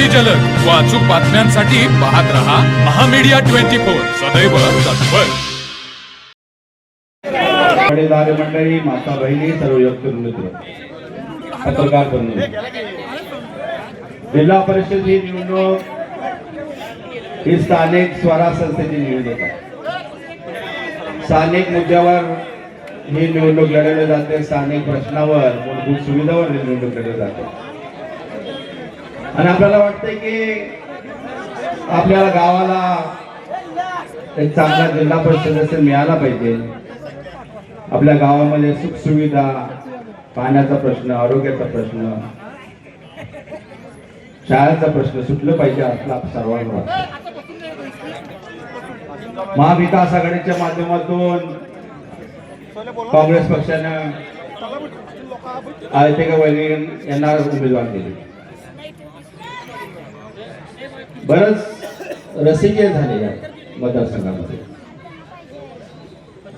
अगदी जलद. व अचूक बातम्यांसाठी पाहत रहा महामीडिया ट्वेंटी फोर. सदैव तत्पर. वडीलधारे मंडळी माता बहिणी सर्व युक्त मित्र पत्रकार बंधू जिल्हा परिषद ही निवडणूक ही स्थानिक स्वराज संस्थेची निवडणूक आहे. स्थानिक मुद्द्यावर ही निवडणूक लढवली जाते. स्थानिक प्रश्नावर मूलभूत सुविधावर ही निवडणूक लढवली जाते. आणि आपल्याला वाटतंय की आपल्याला गावाला एक चांगला जिल्हा परिषद सदस्य मिळाला पाहिजे. आपल्या गावामध्ये सुखसुविधा पाण्याचा प्रश्न आरोग्याचा प्रश्न शाळेचा प्रश्न सुटलं पाहिजे असं सर्वांना वाटतं महाविकास आघाडीच्या माध्यमातून काँग्रेस पक्षानं आयते वैरी यांना उमेदवार दिले. बरंच रसिके झाले या मतदारसंघामध्ये.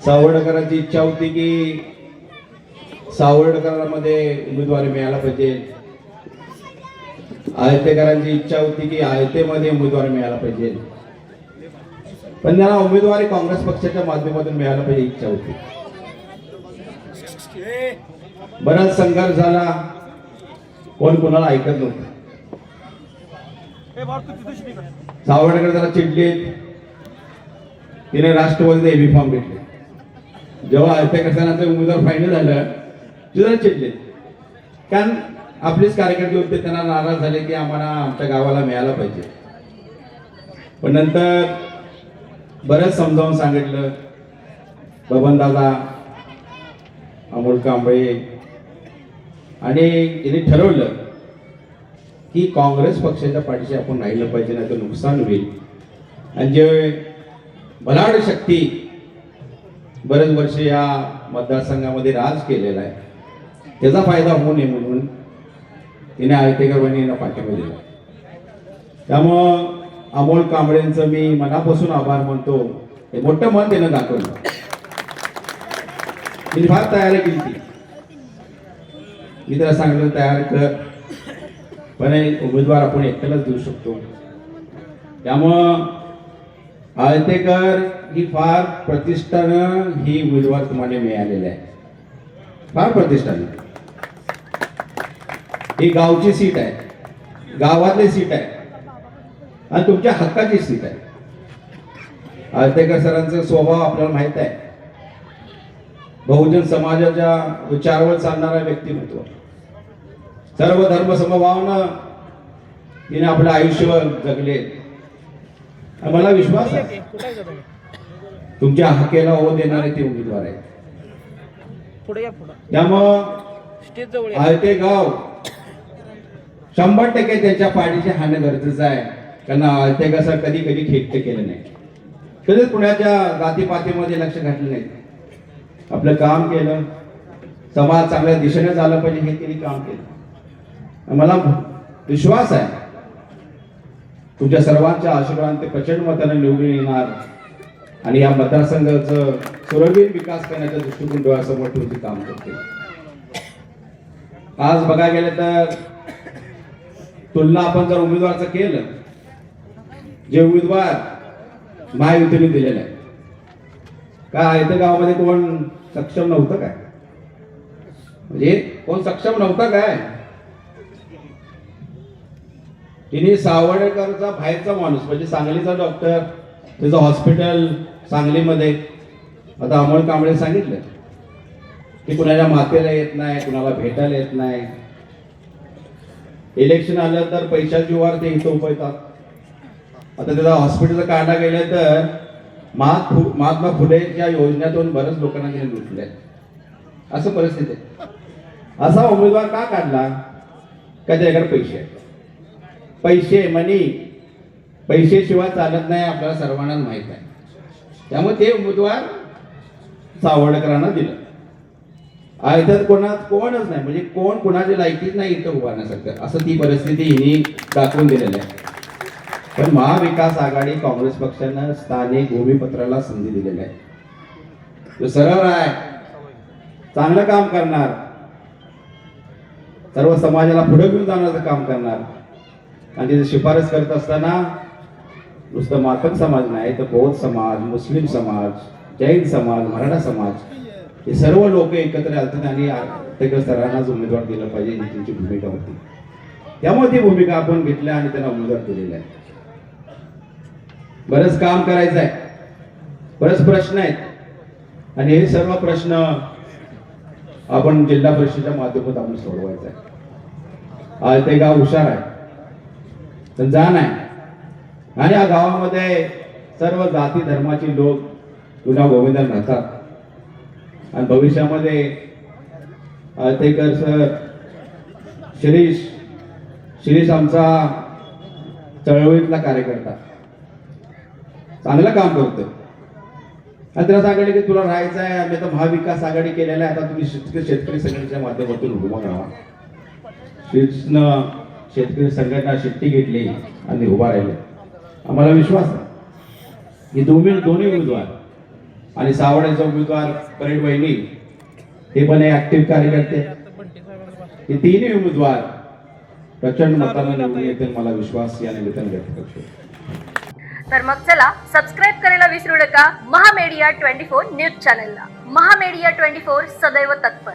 सावर्डकरांची इच्छा होती की सावर्डकरांमध्ये उमेदवारी मिळायला पाहिजे. आयतेकरांची इच्छा होती की आयतेमध्ये उमेदवारी मिळायला पाहिजे. पण त्यांना उमेदवारी काँग्रेस पक्षाच्या माध्यमातून मिळायला पाहिजे इच्छा होती. बराच संघर्ष झाला. कोण कोणाला ऐकत नव्हतं. सावरकर त्याला चिडलेत तिने राष्ट्रवादीचा एबी फॉर्म घेतले. जेव्हा अध्यक्षांचं उमेदवार फायनल झालं ते चिडले. कारण आपलेच कार्यकर्ते होते त्यांना नाराज झाले की आम्हाला आमच्या गावाला मिळायला पाहिजे. पण नंतर बरंच समजावून सांगितलं बबन दादा अमोल कांबळे. आणि तिने ठरवलं की काँग्रेस पक्षाच्या पाठीशी आपण राहिलं पाहिजे नाही तर नुकसान होईल. आणि जे बलाढ शक्ती बरेच वर्ष या मतदारसंघामध्ये राज केलेला आहे त्याचा फायदा होऊ नये म्हणून तिने आयतेकर वहिनींना पाठिंबा दिला. त्यामुळं अमोल कांबळेंचं मी मनापासून आभार मानतो. हे मोठं मन त्यानं दाखवलं. मी फार तयारी केली ती. मी त्याला सांगितलं तयार कर. पण उमेदवार आपण एकट्यालाच देऊ शकतो. त्यामुळं आळतेकर ही फार प्रतिष्ठानं ही उमेदवार तुम्हाला मिळालेली आहे. फार प्रतिष्ठानं. ही गावची सीट आहे. गावातली सीट आहे. आणि तुमच्या हक्काची सीट आहे. आळतेकर सरांचा स्वभाव आपल्याला माहीत आहे. बहुजन समाजाच्या विचारावर चालणारा व्यक्तिमत्व. सर्व धर्म समभावना तिने आपलं आयुष्य जगले. मला विश्वास आहे. तुमच्या हकेला हो देणारे ते उमेदवार आहेत. त्यामुळं. आयते गाव शंभर टक्के त्यांच्या पाठीशी हाणं गरजेचं आहे. कारण आयते कसं कधी कधी खेट्ट केलं नाही कधीच पुण्याच्या जातीपातीमध्ये लक्ष घातलं नाही आपलं काम केलं. समाज चांगल्या दिशेने झालं पाहिजे हे त्यांनी काम केलं. मला विश्वास आहे. तुमच्या सर्वांच्या आशीर्वाद ते प्रचंड मताने निवडून येणार. आणि या मतदारसंघाचं सुरवीर विकास करण्याच्या दृष्टिकोन डोळ्यासमोर ठेवून काम करते आज बघायला गेलं तर तुलना आपण जर उमेदवारचं केलं जे उमेदवार महायुतीने दिलेलं आहे काय इथं गावामध्ये कोण सक्षम नव्हतं काय? म्हणजे कोण सक्षम नव्हता काय? तिने सावडेकरचा बाहेरचा माणूस म्हणजे सांगलीचा डॉक्टर त्याचं हॉस्पिटल सांगलीमध्ये. आता अमोल कांबळे सांगितलं की कुणाच्या मातेला येत नाही कुणाला भेटायला येत नाही. इलेक्शन आलं तर पैशाची वार ते इथं उपयतात आता त्याचा हॉस्पिटलचं काढा गेलं तर महात्मा फुलेच्या योजनेतून बऱ्याच लोकांना तिने लुटले असं परिस्थिती आहे. असा उमेदवार का काढला? का त्याच्याकडे पैसे आहेत? पैसे मनी पैसेशिवाय चालत नाही आपल्याला सर्वांना माहीत आहे. त्यामुळे ते उमेदवार सावडकरांना दिलं. आयत्यात कोणात कोणच नाही म्हणजे कोण कोणाची लायकीच नाही इथं उभारण्यासारखं असं ती परिस्थिती हिने दाखवून दिलेली आहे. पण महाविकास आघाडी काँग्रेस पक्षानं स्थानिक भूमिपत्राला संधी दिलेली आहे. तो सरळ आहे चांगलं काम करणार. सर्व समाजाला पुढे घेऊन जाण्याचं काम करणार. आणि तिथे शिफारस करत असताना नुसतं मातक समाज नाही तर बौद्ध समाज मुस्लिम समाज जैन समाज मराठा समाज हे सर्व लोक एकत्र आलतात आणि प्रत्येक सरांनाच उमेदवार दिलं पाहिजे ही त्यांची भूमिका होती. त्यामुळे ती भूमिका आपण घेतल्या आणि त्यांना उमेदवार दिलेला आहे. बरंच काम करायचं आहे. बरेच प्रश्न आहेत. आणि हे सर्व प्रश्न आपण जिल्हा परिषदेच्या माध्यमातून आपण सोडवायचं आहे. आज ते गाव हुशार आहे. जाण आहे आणि या गावामध्ये सर्व जाती धर्माचे लोक जुन्या गोविंदात राहतात. आणि भविष्यामध्ये आळतेकर सर शिरीष शिरीष आमचा चळवळीतला कार्यकर्ता. चांगलं काम करतो आणि त्याला सांगितलं की तुला राहायचं आहे आम्ही आता महाविकास आघाडी केलेला आहे आता तुम्ही शेतकरी शेतकरी संघटनेच्या माध्यमातून उभा राहा. शिरीषनं शेतकरी संघटना शिट्टी घेतली आणि उभा राहिले. आम्हाला विश्वास आहे. की दोन्ही दोन्ही उमेदवार आणि सावड्याचा उमेदवार परेड वहिनी हे पण ऍक्टिव्ह कार्यकर्ते. हे तिन्ही उमेदवार प्रचंड मतानं निवडून येतील मला विश्वास या निमित्ताने व्यक्त करतो. तर मग चला सबस्क्राईब करायला विसरू नका. महामेडिया ट्वेंटी फोर न्यूज चॅनलला. महामेडिया ट्वेंटी फोर सदैव तत्पर.